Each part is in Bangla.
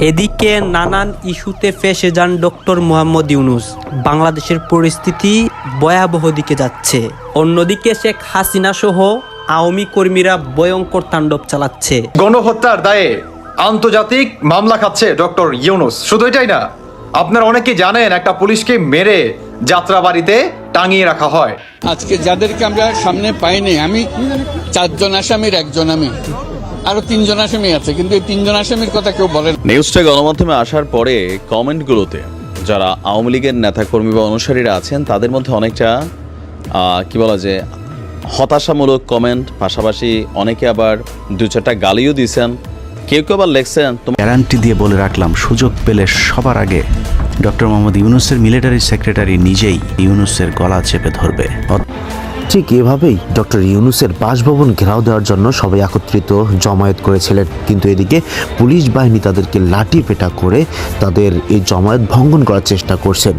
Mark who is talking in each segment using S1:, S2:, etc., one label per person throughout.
S1: এদিকে নানান ইস্যুতে ফেসে যান ডক্টর মোহাম্মদ ইউনুস। বাংলাদেশের পরিস্থিতি ভয়াবহ দিকে যাচ্ছে। অন্যদিকে শেখ হাসিনা সহ আওয়ামী কর্মীরা ভয়ঙ্কর তাণ্ডব চালাচ্ছে।
S2: গণহত্যার দায়ে আন্তর্জাতিক মামলা খাচ্ছে ডক্টর ইউনুস। শুধু এটাই না আপনারা অনেকে জানেন একটা পুলিশকে মেরে যাত্রাবাড়িতে টাঙিয়ে রাখা হয়।
S3: আজকে যাদেরকে আমরা সামনে পাইনি আমি চারজন আসামির একজন আমি। আরও তিনজন আসামি আছে কিন্তু এই তিনজন আসামির কথা কেউ বলেন
S4: নিউজটা গণমাধ্যমে আসার পরে কমেন্টগুলোতে যারা আওয়ামী লীগের নেতাকর্মী বা অনুসারীরা আছেন তাদের মধ্যে অনেকটা কি বলা যে হতাশামূলক কমেন্ট পাশাপাশি অনেকে আবার দু চারটা গালিও দিয়েছেন। কেউ কেউ আবার লেখছেন তোমার
S5: গ্যারান্টি দিয়ে বলে রাখলাম সুযোগ পেলে সবার আগে ডক্টর মোহাম্মদ ইউনুসের মিলিটারি সেক্রেটারি নিজেই ইউনুসের গলা চেপে ধরবে।
S6: ঠিক এভাবেই ডক্টর ইউনুসের বাসভবন ঘেরাও দেওয়ার জন্য সবাই একত্রিত জমায়েত করেছিলেন। কিন্তু এদিকে পুলিশ বাহিনী তাদেরকে লাঠি পেটা করে তাদের এই জমায়েত ভঙ্গন করার চেষ্টা করছেন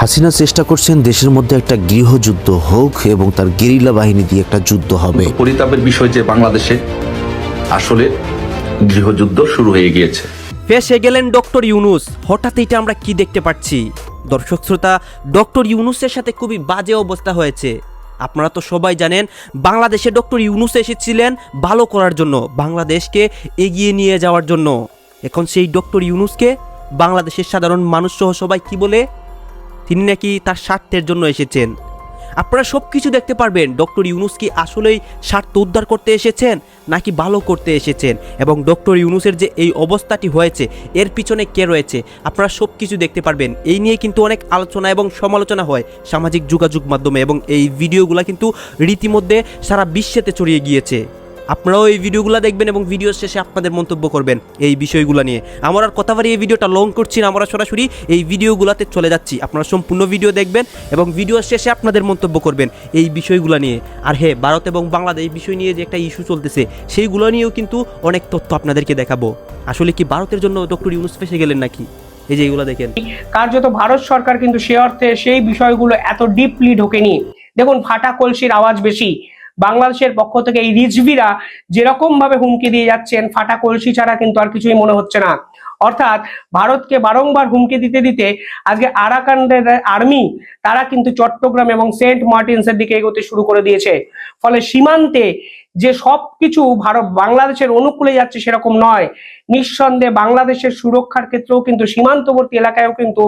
S6: হাসিনা চেষ্টা করছেন দেশের মধ্যে একটা গৃহযুদ্ধ হোক এবং তার গেরিলা বাহিনী দিয়ে একটা যুদ্ধ হবে।
S7: পরিতাপের বিষয় যে বাংলাদেশে আসলে গৃহযুদ্ধ শুরু হয়ে গিয়েছে।
S1: ফেসে গেলেন ডক্টর ইউনুস। হঠাৎ এটা আমরা কি দেখতে পাচ্ছি? দর্শক শ্রোতা ডক্টর ইউনুসের সাথে খুবই বাজে অবস্থা হয়েছে। আপনারা তো সবাই জানেন, বাংলাদেশে ডক্টর ইউনুস এসেছিলেন ভালো করার জন্য, বাংলাদেশকে এগিয়ে নিয়ে যাওয়ার জন্য। এখন সেই ডক্টর ইউনুসকে বাংলাদেশের সাধারণ মানুষ সহ সবাই কি বলে? তিনি নাকি তার স্বার্থের জন্য এসেছেন। আপনারা সব কিছু দেখতে পারবেন। ডক্টর ইউনুস কি আসলেই স্বার্থ উদ্ধার করতে এসেছেন, নাকি ভালো করতে এসেছেন? এবং ডক্টর ইউনুসের যে এই অবস্থাটি হয়েছে, এর পিছনে কে রয়েছে? আপনারা সব কিছু দেখতে পারবেন। এই নিয়ে কিন্তু অনেক আলোচনা এবং সমালোচনা হয় সামাজিক যোগাযোগ মাধ্যমে এবং এই ভিডিওগুলো কিন্তু রীতিমধ্যে সারা বিশ্বেতে ছড়িয়ে গিয়েছে। আপনারাও এই ভিডিওগুলো দেখবেন এবং ভিডিও শেষে আপনাদের মন্তব্য করবেন এই বিষয়গুলো নিয়ে। আমরা আর কথা বাড়িয়ে এই ভিডিওটা লং করছি না, আমরা সরাসরি এই ভিডিওগুলোতে চলে যাচ্ছি। আপনারা সম্পূর্ণ ভিডিও দেখবেন এবং ভিডিও শেষে আপনাদের মন্তব্য করবেন এই বিষয়গুলো নিয়ে। আর হ্যাঁ ভারত এবং বাংলাদেশ বিষয় নিয়ে যে একটা ইস্যু চলতেছে, সেইগুলো নিয়েও কিন্তু অনেক তথ্য আপনাদেরকে দেখাবো। আসলে কি ভারতের জন্য ডক্টর ইউনুস ফেসে গেলেন নাকি? এই যে এগুলো দেখেন।
S8: কার্যত ভারত সরকার কিন্তু সে অর্থে সেই বিষয়গুলো এত ডিপলি ঢোকেনি। দেখুন, ফাটা কলসির আওয়াজ বেশি। বাংলাদেশের পক্ষ থেকে এই রিজভিরা যেরকম ভাবে হুমকি দিয়ে যাচ্ছেন, ফাটা কলসি ছাড়া কিন্তু আর কিছুই মনে হচ্ছে না। অর্থাৎ ভারতকে বারংবার হুমকি দিতে দিতে আজকে আরাকান্ডের আর্মি, তারা কিন্তু চট্টগ্রাম এবং সেন্ট মার্টিনসের দিকে এগোতে শুরু করে দিয়েছে। ফলে সীমান্তে যে সবকিছু ভারত বাংলাদেশের অনুকূলে যাচ্ছে সেরকম নয়। নিঃসন্দেহে বাংলাদেশের সুরক্ষার ক্ষেত্রেও কিন্তু সীমান্তবর্তী এলাকায়ও কিন্তু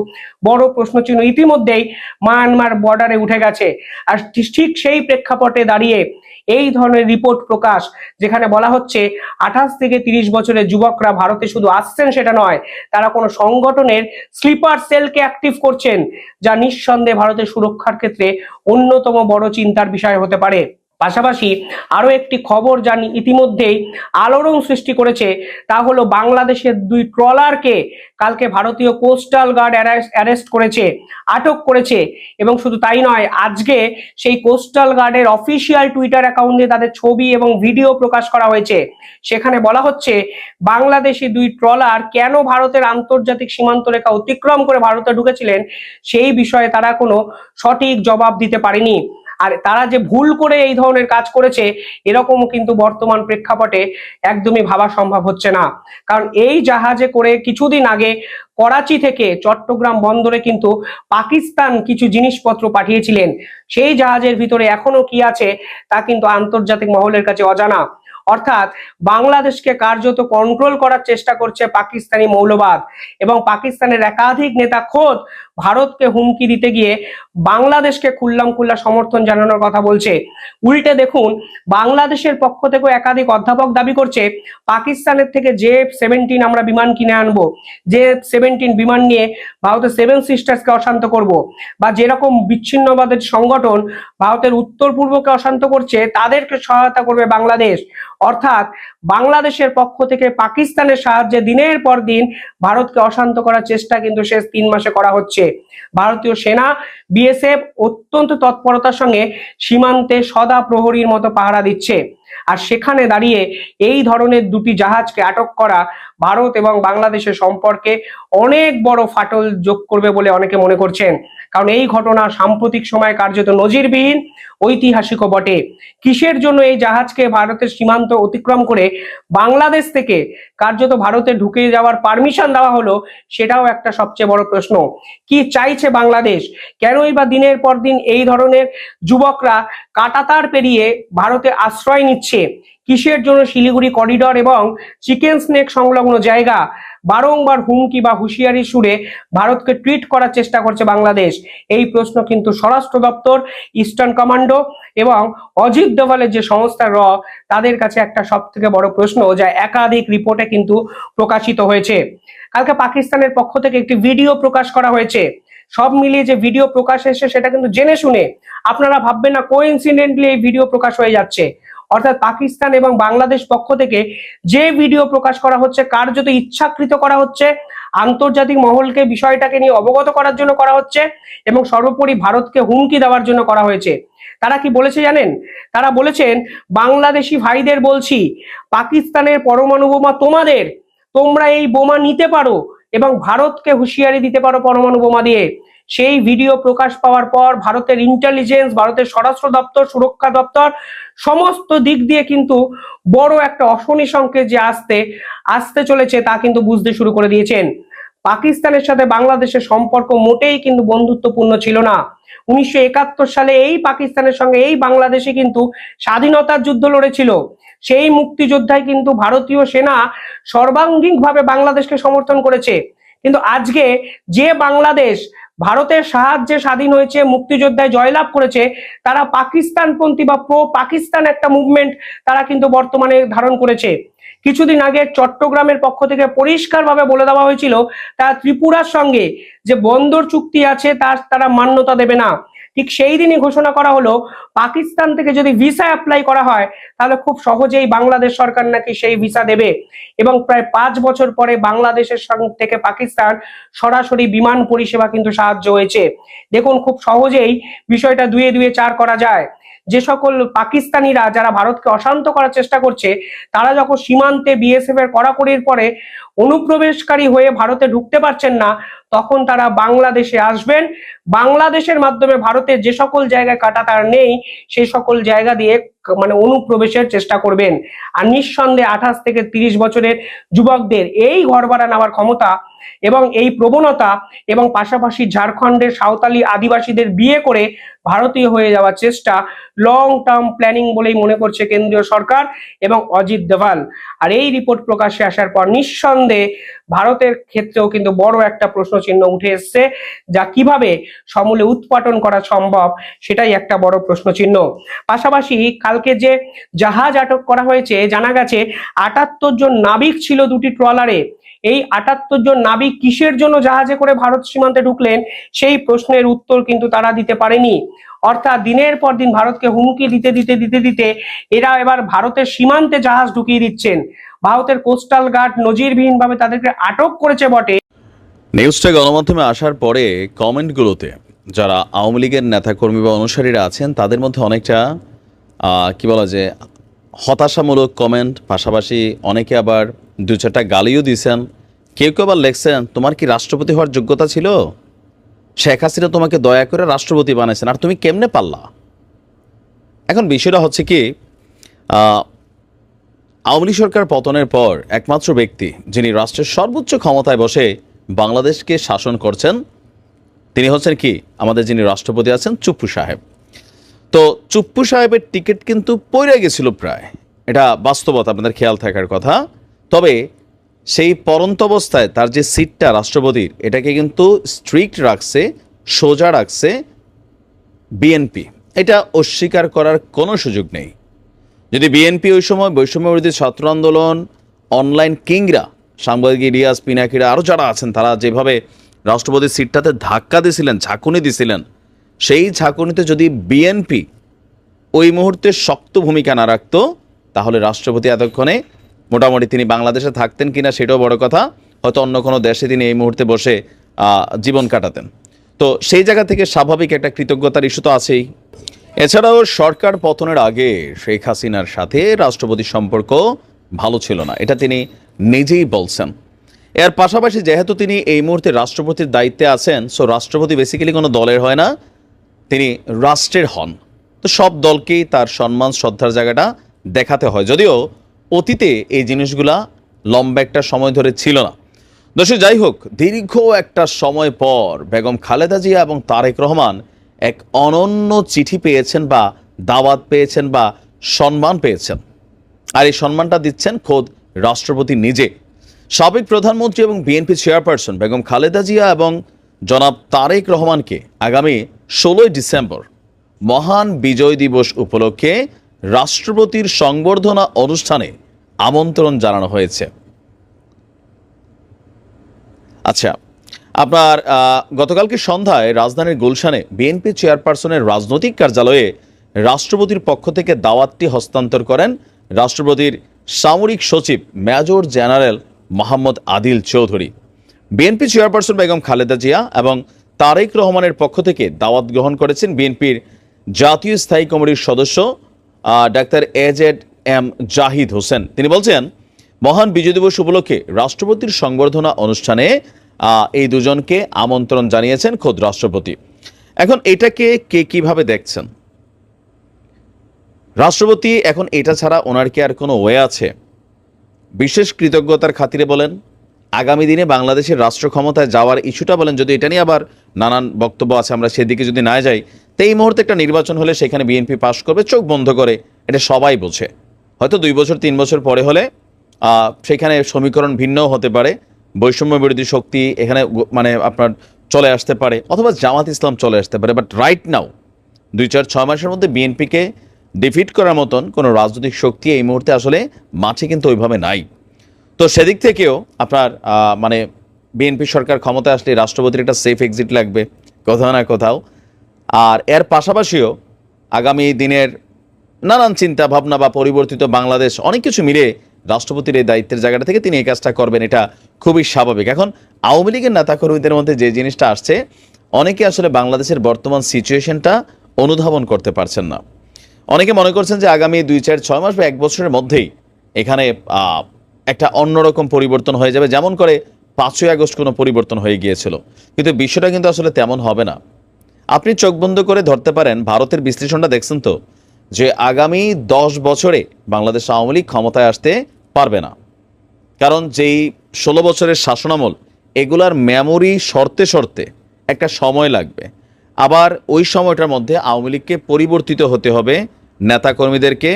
S8: বড় প্রশ্নচিহ্ন ইতিমধ্যেই মায়ানমার বর্ডারে উঠে গেছে। আর ঠিক সেই প্রেক্ষাপটে দাঁড়িয়ে এই ধরনের রিপোর্ট প্রকাশ, যেখানে বলা হচ্ছে আঠাশ থেকে তিরিশ বছরের যুবকরা ভারতে শুধু আসছেন সেটা নয়, তারা কোনো সংগঠনের স্লিপার সেলকে অ্যাক্টিভ করছেন, যা নিঃসন্দেহে ভারতের সুরক্ষার ক্ষেত্রে অন্যতম বড় চিন্তার বিষয় হতে পারে। পাশাপাশি আরও একটি খবর যা ইতিমধ্যেই আলোড়ন সৃষ্টি করেছে, তা হলো বাংলাদেশের দুই ট্রলারকে কালকে ভারতীয় কোস্টাল গার্ড অ্যারেস্ট করেছে, আটক করেছে এবং শুধু তাই নয়, আজকে সেই কোস্টাল গার্ডের অফিসিয়াল টুইটার অ্যাকাউন্টে তাদের ছবি এবং ভিডিও প্রকাশ করা হয়েছে। সেখানে বলা হচ্ছে, বাংলাদেশি দুই ট্রলার কেন ভারতের আন্তর্জাতিক সীমান্ত রেখা অতিক্রম করে ভারতে ঢুকেছিলেন, সেই বিষয়ে তারা কোনো সঠিক জবাব দিতে পারেনি। আর তারা যে ভুল করে এই ধরনের কাজ করেছে, এরকমও কিন্তু বর্তমান প্রেক্ষাপটে একদমই ভাবা সম্ভব হচ্ছে না। কারণ এই জাহাজে করে কিছুদিন আগে করাচি থেকে চট্টগ্রাম বন্দরে কিন্তু পাকিস্তান কিছু জিনিসপত্র পাঠিয়েছিলেন। সেই জাহাজের ভিতরে এখনও কি আছে তা কিন্তু আন্তর্জাতিক মহলের কাছে অজানা। অর্থাৎ বাংলাদেশকে কার্যত কন্ট্রোল করার চেষ্টা করছে পাকিস্তানি মৌলবাদ এবং পাকিস্তানের একাধিক নেতা খোদ ভারতকে হুমকি দিতে গিয়ে বাংলাদেশকে খুল্লাম খুল্লা সমর্থন জানানোর কথা বলছে। উল্টে দেখুন, বাংলাদেশের পক্ষ থেকেও একাধিক অধ্যাপক দাবি করছে, পাকিস্তানের থেকে যে সেভেন্টিন আমরা বিমান কিনে আনব যে সেভেন্টিন বিমান নিয়ে ভারতের সেভেন সিস্টার্সকে অশান্ত করব বা যেরকম বিচ্ছিন্নবাদের সংগঠন ভারতের উত্তর পূর্বকে অশান্ত করছে, তাদেরকে সহায়তা করবে বাংলাদেশ। অর্থাৎ বাংলাদেশের পক্ষ থেকে পাকিস্তানের সাহায্যে দিনের পর দিন ভারতকে অশান্ত করার চেষ্টা কিন্তু শেষ তিন মাসে করা হচ্ছে। ভারতীয় সেনা, বিএসএফ অত্যন্ত তৎপরতার সঙ্গে সীমান্তে সদা প্রহরীর মতো পাহারা দিচ্ছে। আর সেখানে দাঁড়িয়ে এই ধরনের দুটি জাহাজকে আটক করা ভারত এবং বাংলাদেশের সম্পর্কে অনেক বড় ফাটল যোগ করবে বলে অনেকে মনে করছেন। কারণ এই ঘটনা সাম্প্রতিক সময় কার্যত নজিরবিহীন, ঐতিহাসিকও বটে। কিসের জন্য এই জাহাজকে ভারতের সীমান্ত অতিক্রম করে বাংলাদেশ থেকে কার্যত ভারতে ঢুকে যাওয়ার পারমিশন দেওয়া হলো, সেটাও একটা সবচেয়ে বড় প্রশ্ন। কি চাইছে বাংলাদেশ? কেনই বা দিনের পর দিন এই ধরনের যুবকরা কাটাতার পেরিয়ে ভারতে আশ্রয় নিচ্ছে? কিসের জন্য শিলিগুড়ি করিডর এবং চিকেন স্নেক সংলগ্ন জায়গা বারংবার হুমকি বা হুঁশিয়ারি সুরে ভারতকে টুইট করার চেষ্টা করছে বাংলাদেশ। এই প্রশ্ন কিন্তু স্বরাষ্ট্র দপ্তর, ইস্টার্ন কমান্ডো এবং অজিত দোভালের যে সংস্থা র, তাদের কাছে একটা সব থেকে বড় প্রশ্ন যা একাধিক রিপোর্টে কিন্তু প্রকাশিত হয়েছে। কালকে পাকিস্তানের পক্ষ থেকে একটি ভিডিও প্রকাশ করা হয়েছে। সব মিলিয়ে যে ভিডিও প্রকাশ এসে সেটা কিন্তু জেনে শুনে আপনারা ভাববেন না কোইন্সিডেন্টলি এই ভিডিও প্রকাশ হয়ে যাচ্ছে। অর্থাৎ পাকিস্তান এবং বাংলাদেশ পক্ষ থেকে যে ভিডিও প্রকাশ করা হচ্ছে, কার্যত ইচ্ছাকৃত করা হচ্ছে, আন্তর্জাতিক মহলকে বিষয়টাকে নিয়ে অবগত করার জন্য করা হচ্ছে এবং সর্বোপরি ভারতকে হুমকি দেওয়ার জন্য করা হয়েছে। তারা কি বলেছে জানেন? তারা বলেছেন, বাংলাদেশি ভাইদের বলছি, পাকিস্তানের পরমাণু বোমা তোমাদের, তোমরা এই বোমা নিতে পারো এবং ভারতকে হুঁশিয়ারি দিতে পারো পরমাণু বোমা দিয়ে। সেই ভিডিও প্রকাশ পাওয়ার পর ভারতের ইন্টেলিজেন্স ভারতের স্বরাষ্ট্র দপ্তর, সুরক্ষা দপ্তর, সমস্ত দিক দিয়ে কিন্তু বড় একটা অশনি সংকেত যে আসতে আসতে চলেছে তা কিন্তু বুঝতে শুরু করে দিয়েছেন। পাকিস্তানের সাথে বাংলাদেশের সম্পর্ক মোটেই কিন্তু বন্ধুত্বপূর্ণ ছিল না। উনিশশো একাত্তর সালে এই পাকিস্তানের সঙ্গে এই বাংলাদেশে কিন্তু স্বাধীনতার যুদ্ধ লড়েছিল। সেই মুক্তিযোদ্ধায় কিন্তু ভারতীয় সেনা সর্বাঙ্গীনভাবে বাংলাদেশকে সমর্থন করেছে। কিন্তু আজকে যে বাংলাদেশ ভারতের সাহায্যে স্বাধীন হয়েছে, মুক্তিযোদ্ধায় জয়লাভ করেছে, তারা পাকিস্তানপন্থী বা প্রো পাকিস্তান একটা মুভমেন্ট তারা কিন্তু বর্তমানে ধারণ করেছে। কিছুদিন আগে চট্টগ্রামের পক্ষ থেকে পরিষ্কারভাবে বলে দেওয়া হয়েছিল, তারা ত্রিপুরার সঙ্গে যে বন্দর চুক্তি আছে, তার, তারা মান্যতা দেবে না। ঠিক সেই দিনই ঘোষণা করা হলো, পাকিস্তান থেকে যদি ভিসা অ্যাপ্লাই করা হয়, তাহলে খুব সহজেই বাংলাদেশ সরকার নাকি সেই ভিসা দেবে। এবং প্রায় পাঁচ বছর পরে বাংলাদেশের থেকে পাকিস্তান সরাসরি বিমান পরিষেবা কিন্তু সাহায্য হয়েছে। দেখুন, খুব সহজেই বিষয়টা দুয়ে দুয়ে চার করা যায়। যে সকল পাকিস্তানিরা যারা ভারতকে অশান্ত করার চেষ্টা করছে, তারা যখন সীমান্তে বিএসএফ এর কড়াকড়ির পরে অনুপ্রবেশকারী হয়ে ভারতে ঢুকতে পারছেন না, তখন তারা বাংলাদেশে আসবেন। বাংলাদেশের মাধ্যমে ভারতের যে সকল জায়গায় কাটা তার নেই, সেই সকল জায়গা দিয়ে মানে অনুপ্রবেশের চেষ্টা করবেন। আর নিঃসন্দেহে আঠাশ থেকে তিরিশ বছরের যুবকদের এই ঘর ভাড়া নেওয়ার ক্ষমতা এবং এই প্রবণতা এবং পাশাপাশি ঝাড়খণ্ডের সাঁওতালি আদিবাসীদের বিয়ে করে ভারতীয় হয়ে যাওয়ার চেষ্টা লং টার্ম প্ল্যানিং বলেই মনে করছে কেন্দ্রীয় সরকার এবং অজিত দোভাল আর এই রিপোর্ট প্রকাশে আসার পর নিঃসন্দেহে ভারতের ক্ষেত্রেও কিন্তু বড় একটা প্রশ্ন চিহ্ন উঠে এসছে যা কীভাবে সমূলে উৎপাটন করা সম্ভব সেটাই একটা বড় প্রশ্ন চিহ্ন পাশাপাশি কালকে যে জাহাজ আটক করা হয়েছে, জানা গেছে আটাত্তর জন নাবিক ছিল দুটি ট্রলারে। এই আটাত্তর জন নাবিক কিসের জন্য জাহাজে করে ভারত সীমান্তে ঢুকলেন? সেই প্রশ্নের উত্তর কিন্তু তারা দিতে পারেনি। অর্থাৎ দিনের পর দিন ভারতকে হুমকি দিতে দিতে দিতে দিতে এরা এবার ভারতের সীমান্তে জাহাজ ঢুকিয়ে দিচ্ছেন। ভারতের কোস্টাল গার্ড নজিরবিহীন ভাবে তাদেরকে আটক করেছে বটে।
S4: নিউজটা গণমাধ্যমে আসার পরে কমেন্টগুলোতে যারা আওয়ামী লীগের নেতাকর্মী বা অনুসারীরা আছেন, তাদের মধ্যে অনেকটা কি বলা যে হতাশামূলক কমেন্ট। পাশাপাশি অনেকে আবার দু চারটা গালিও দিয়েছেন। কেউ কেউ আবার লেখছেন, তোমার কি রাষ্ট্রপতি হওয়ার যোগ্যতা ছিল? শেখ হাসিনা তোমাকে দয়া করে রাষ্ট্রপতি বানাইছেন আর তুমি কেমনে পারলা? এখন বিষয়টা হচ্ছে কি আওয়ামী লীগ সরকার পতনের পর একমাত্র ব্যক্তি, যিনি রাষ্ট্রের সর্বোচ্চ ক্ষমতায় বসে বাংলাদেশকে শাসন করছেন, তিনি হচ্ছেন কি? আমাদের যিনি রাষ্ট্রপতি আছেন চুপ্পু সাহেব। তো চুপ্পু সাহেবের টিকিট কিন্তু পড়ে গেছিল প্রায়। এটা বাস্তবতা, আপনাদের খেয়াল থাকার কথা। তবে সেই পরন্ত অবস্থায় তার যে সিটটা রাষ্ট্রপতির, এটাকে কিন্তু স্ট্রিক্ট রাখছে, সোজা রাখছে বিএনপি। এটা অস্বীকার করার কোনো সুযোগ নেই। যদি বিএনপি ওই সময় বৈষম্য বিরোধী ছাত্র আন্দোলন অনলাইন কিংরা, সাংবাদিক ইলিয়াস, পিনাকিরা আরও যারা আছেন, তারা যেভাবে রাষ্ট্রপতির সিটটাতে ধাক্কা দিয়েছিলেন, ঝাঁকুনি দিছিলেন সেই ঝাঁকুনিতে যদি বিএনপি ওই মুহূর্তে শক্ত ভূমিকা না রাখতো, তাহলে রাষ্ট্রপতি এতক্ষণে মোটামুটি তিনি বাংলাদেশে থাকতেন কিনা সেটাও বড় কথা। হয়তো অন্য কোনো দেশে তিনি এই মুহূর্তে বসে জীবন কাটাতেন। তো সেই জায়গা থেকে স্বাভাবিক একটা কৃতজ্ঞতার ইস্যু তো আছেই। এছাড়াও সরকার পতনের আগে শেখ হাসিনার সাথে রাষ্ট্রপতির সম্পর্ক ভালো ছিল না। এটা তিনি নিজেই বলছেন। এর পাশাপাশি যেহেতু তিনি এই মুহূর্তে রাষ্ট্রপতির দায়িত্বে আছেন সো রাষ্ট্রপতি বেসিক্যালি কোনো দলের হয় না, তিনি রাষ্ট্রের হন। তো সব দলকেই তার সম্মান, শ্রদ্ধার জায়গাটা দেখাতে হয়। যদিও অতীতে এই জিনিসগুলা লম্বা একটা সময় ধরে ছিল না। দর্শক, যাই হোক, দীর্ঘ একটা সময় পর বেগম খালেদা জিয়া এবং তারেক রহমান এক অনন্য চিঠি পেয়েছেন বা দাওয়াত পেয়েছেন বা সম্মান পেয়েছেন। আর এই সম্মানটা দিচ্ছেন খোদ রাষ্ট্রপতি নিজে। সাবেক প্রধানমন্ত্রী এবং বিএনপি চেয়ারপারসন বেগম খালেদা জিয়া এবং জনাব তারেক রহমানকে আগামী ষোলোই ডিসেম্বর মহান বিজয় দিবস উপলক্ষে রাষ্ট্রপতির সংবর্ধনা অনুষ্ঠানে আমন্ত্রণ জানানো হয়েছে। আচ্ছা আপনার গতকালকে সন্ধ্যায় রাজধানীর গুলশানে বিএনপি চেয়ারপারসনের রাজনৈতিক কার্যালয়ে রাষ্ট্রপতির পক্ষ থেকে দাওয়াতটি হস্তান্তর করেন রাষ্ট্রপতির সামরিক সচিব major general Mohammad Adil Chowdhury. BNP chairperson Begum Khaleda Zia এবং তারেক রহমানের পক্ষ থেকে দাওয়াত গ্রহণ করেছেন বিএনপির জাতীয় স্থায়ী কমিটির সদস্য doctor AZ M Zahid Hossain. তিনি বলছেন, মহান বিজয় দিবস উপলক্ষে রাষ্ট্রপতির সংবর্ধনা অনুষ্ঠানে এই দুজনকে আমন্ত্রণ জানিয়েছেন খোদ রাষ্ট্রপতি। এখন এটাকে কে কীভাবে দেখছেন? রাষ্ট্রপতি এখন এটা ছাড়া ওনার কি আর কোনো ওয়ে আছে? বিশেষ কৃতজ্ঞতার খাতিরে বলেন, আগামী দিনে বাংলাদেশের রাষ্ট্র ক্ষমতায় যাওয়ার ইস্যুটা বলেন, যদি এটা নিয়ে আবার নানান বক্তব্য আছে, আমরা সেদিকে যদি না যাই, তো এই মুহূর্তে একটা নির্বাচন হলে সেখানে বিএনপি পাশ করবে, চোখ বন্ধ করে, এটা সবাই বোঝে। হয়তো দুই বছর, তিন বছর পরে হলে সেখানে সমীকরণ ভিন্নও হতে পারে বৈষম্য বিরোধী শক্তি এখানে মানে আপনার চলে আসতে পারে, অথবা জামাত ইসলাম চলে আসতে পারে বাট রাইট নাও দুই চার ছয় মাসের মধ্যে বিএনপিকে ডিফিট করার মতন কোনো রাজনৈতিক শক্তি এই মুহূর্তে আসলে মাঠে কিন্তু ওইভাবে নাই। তো সেদিক থেকেও আপনার মানে বিএনপি সরকার ক্ষমতায় আসলে রাষ্ট্রপতির একটা সেফ এক্সিট লাগবে, কোথাও না কোথাও। আর এর পাশাপাশিও আগামী দিনের নানান চিন্তা ভাবনা বা পরিবর্তিত বাংলাদেশ অনেক কিছু মিলে রাষ্ট্রপতির এই দায়িত্বের জায়গাটা থেকে তিনি এই কাজটা করবেন, এটা খুবই স্বাভাবিক। এখন আওয়ামী লীগের নেতাকর্মীদের মধ্যে যে জিনিসটা আসছে, অনেকে আসলে বাংলাদেশের বর্তমান সিচুয়েশনটা অনুধাবন করতে পারছেন না। অনেকে মনে করছেন যে আগামী দুই, চার, ছয় মাস বা এক বছরের মধ্যেই এখানে একটা অন্যরকম পরিবর্তন হয়ে যাবে। যেমন করে পাঁচই আগস্ট কোনো পরিবর্তন হয়ে গিয়েছিল। কিন্তু বিষয়টা কিন্তু আসলে তেমন হবে না। আপনি চোখ বন্ধ করে ধরতে পারেন, ভারতের বিশ্লেষণটা দেখছেন তো, যে আগামী দশ বছরে বাংলাদেশ আওয়ামী লীগ ক্ষমতায় আসতে পারবে না। কারণ যেই ষোলো বছরের শাসনামল, এগুলার মেমোরি শর্তে শর্তে একটা সময় লাগবে। আবার ওই সময়টার মধ্যে আওয়ামী লীগকে পরিবর্তিত হতে হবে, নেতাকর্মীদেরকে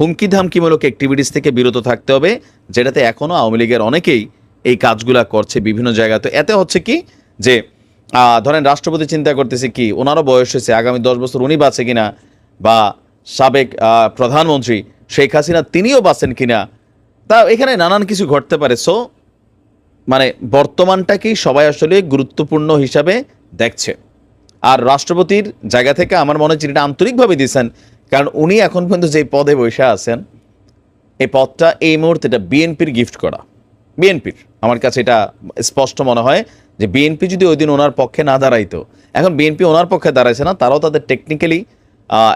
S4: হুমকি ধামকিমূলক অ্যাক্টিভিটিস থেকে বিরত থাকতে হবে, যেটাতে এখনও আওয়ামী লীগের অনেকেই এই কাজগুলা করছে বিভিন্ন জায়গায় তো এতে হচ্ছে কি যে ধরেন রাষ্ট্রপতি চিন্তা করতেছে কি, ওনারও বয়স হয়েছে, আগামী দশ বছর উনি বাঁচে কিনা, বা সাবেক প্রধানমন্ত্রী শেখ হাসিনা তিনিও বাঁচেন কিনা তা এখানে নানান কিছু ঘটতে পারে। সো মানে বর্তমানটাকেই সবাই আসলে গুরুত্বপূর্ণ হিসাবে দেখছে। আর রাষ্ট্রপতির জায়গা থেকে আমার মনে হয় এটা আন্তরিকভাবে দিয়েছেন, কারণ উনি এখন পর্যন্ত যে পদে বসে আছেন, এই পদটা এই মুহূর্তে এটা বিএনপির গিফট করা। বিএনপির, আমার কাছে এটা স্পষ্ট মনে হয় যে বিএনপি যদি ওই দিন ওনার পক্ষে না দাঁড়াইতো, এখন বিএনপি ওনার পক্ষে দাঁড়াইছে না, তারাও তাদের টেকনিক্যালি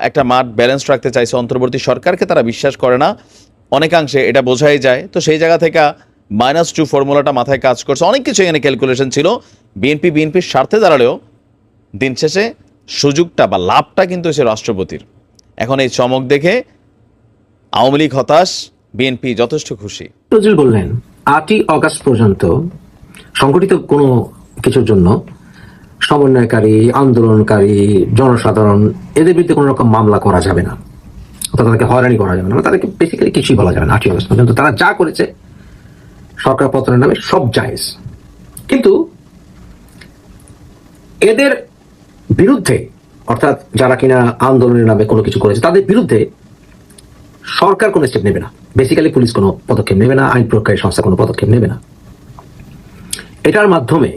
S4: একটা মাঠ ব্যালেন্স রাখতে চাইছে, অন্তর্বর্তী সরকারকে তারা বিশ্বাস করে না। অনেকাংশে এটা বোঝাই যায়। তো সেই জায়গা থেকে মাইনাস টু ফর্মুলাটা মাথায় কাজ করছে। অনেক কিছু এখানে ক্যালকুলেশন ছিল। বিএনপি বিএনপির স্বার্থে দাঁড়ালেও দিন শেষে সুযোগটা বা লাভটা কিন্তু হচ্ছে রাষ্ট্রপতির। এখন এই চমক দেখে আওয়ামী লীগ হতাশ বিএনপি যথেষ্ট খুশি।
S9: নজরুল বললেন, আটই অগাস্ট পর্যন্ত সংগঠিত কোনো কিছুর জন্য সমন্বয়কারী, আন্দোলনকারী, জনসাধারণ, এদের বিরুদ্ধে কোনো রকম মামলা করা যাবে না। তাদেরকে হয়রানি করা যাবে না তাদেরকে বেসিক্যালি কিছুই বলা যাবে না আটই অগস্ট পর্যন্ত তারা যা করেছে, সরকার পতনের নামে সব জায়েজ। কিন্তু এদের বিরুদ্ধে, অর্থাৎ যারা কিনা আন্দোলনের নামে কোনো কিছু করেছে, তাদের বিরুদ্ধে সরকার কোনো স্টেপ নেবে না। বেসিক্যালি পুলিশ কোনো পদক্ষেপ নেবে না, আইন প্রয়োগকারী সংস্থা কোনো পদক্ষেপ নেবে না। এটার মাধ্যমে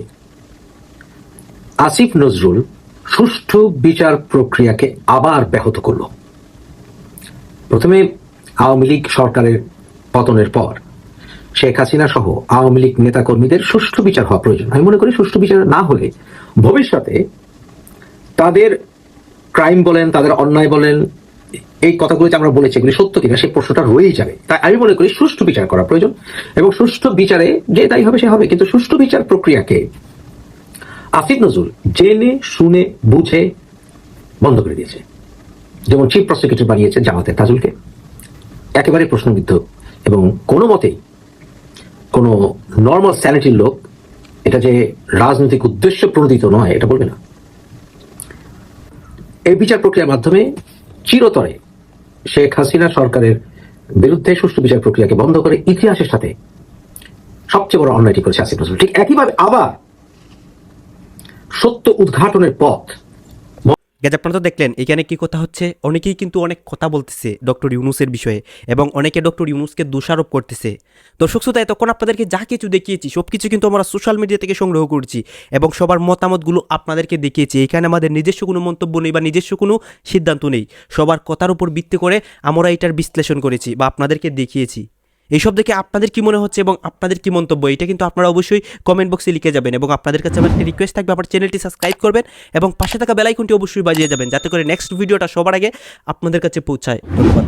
S9: আসিফ নজরুল সুষ্ঠু বিচার প্রক্রিয়াকে আবার ব্যাহত করল। প্রথমে আওয়ামী লীগ সরকারের পতনের পর শেখ হাসিনা সহ আওয়ামী লীগ নেতাকর্মীদের সুষ্ঠু বিচার হওয়া প্রয়োজন। আমি মনে করি সুষ্ঠু বিচার না হলে ভবিষ্যতে তাদের ক্রাইম বলেন, তাদের অন্যায় বলেন, এই কথাগুলো যে আমরা বলেছি, এগুলি সত্য কিনা সেই প্রশ্নটা রয়েই যাবে। তাই আমি মনে করি সুষ্ঠু বিচার করা প্রয়োজন এবং সুষ্ঠু বিচারে যে তাই হবে সে হবে। কিন্তু সুষ্ঠু বিচার প্রক্রিয়াকে আসিফ নজরুল জেনে, শুনে, বুঝে বন্ধ করে দিয়েছে। যেমন চিফ প্রসিকিউটর বানিয়েছে জামাতে তাজুলকে। একেবারে প্রশ্নবিদ্ধ এবং কোনো মতেই কোনো নর্মাল স্যানিটির লোক এটা যে রাজনৈতিক উদ্দেশ্য প্রণোদিত নয়, এটা বলবে না। এই বিচার প্রক্রিয়ার মাধ্যমে চিরতরে শেখ হাসিনা সরকারের বিরুদ্ধে সুষ্ঠু বিচার প্রক্রিয়াকে বন্ধ করে ইতিহাসের সাথে সবচেয়ে বড় অন্যায়টি করেছে আসিফ নজরুল। ঠিক একইভাবে আবার সত্য উদ্ঘাটনের পথ
S1: গ্যাজ আপনারা তো দেখলেন, এখানে কি কথা হচ্ছে? অনেকেই কিন্তু অনেক কথা বলতেছে ডক্টর ইউনুসের বিষয়ে এবং অনেকে ডক্টর ইউনুসকে দোষারোপ করতেছে। দর্শক শ্রোতা, এতক্ষণ আপনাদেরকে যা কিছু দেখিয়েছি সব কিছু কিন্তু আমরা সোশ্যাল মিডিয়া থেকে সংগ্রহ করছি এবং সবার মতামতগুলো আপনাদেরকে দেখিয়েছি। এখানে আমাদের নিজস্ব কোনো মন্তব্য নেই বা নিজস্ব কোনো সিদ্ধান্ত নেই। সবার কথার উপর ভিত্তি করে আমরা এটার বিশ্লেষণ করেছি বা আপনাদেরকে দেখিয়েছি। এইসব দেখে আপনাদের কি মনে হচ্ছে এবং আপনাদের কি মন্তব্য? এটা কিন্তু আপনারা অবশ্যই কমেন্ট বক্সে লিখে যাবেন এবং আপনাদের কাছে আমার একটি রিকোয়েস্ট থাকবে, আমার চ্যানেলটি সাবস্ক্রাইব করবেন এবং পাশে থাকা বেলাইকনটি অবশ্যই বাজিয়ে যাবেন, যাতে করে নেক্সট ভিডিওটা সবার আগে আপনাদের কাছে পৌঁছায়। ধন্যবাদ।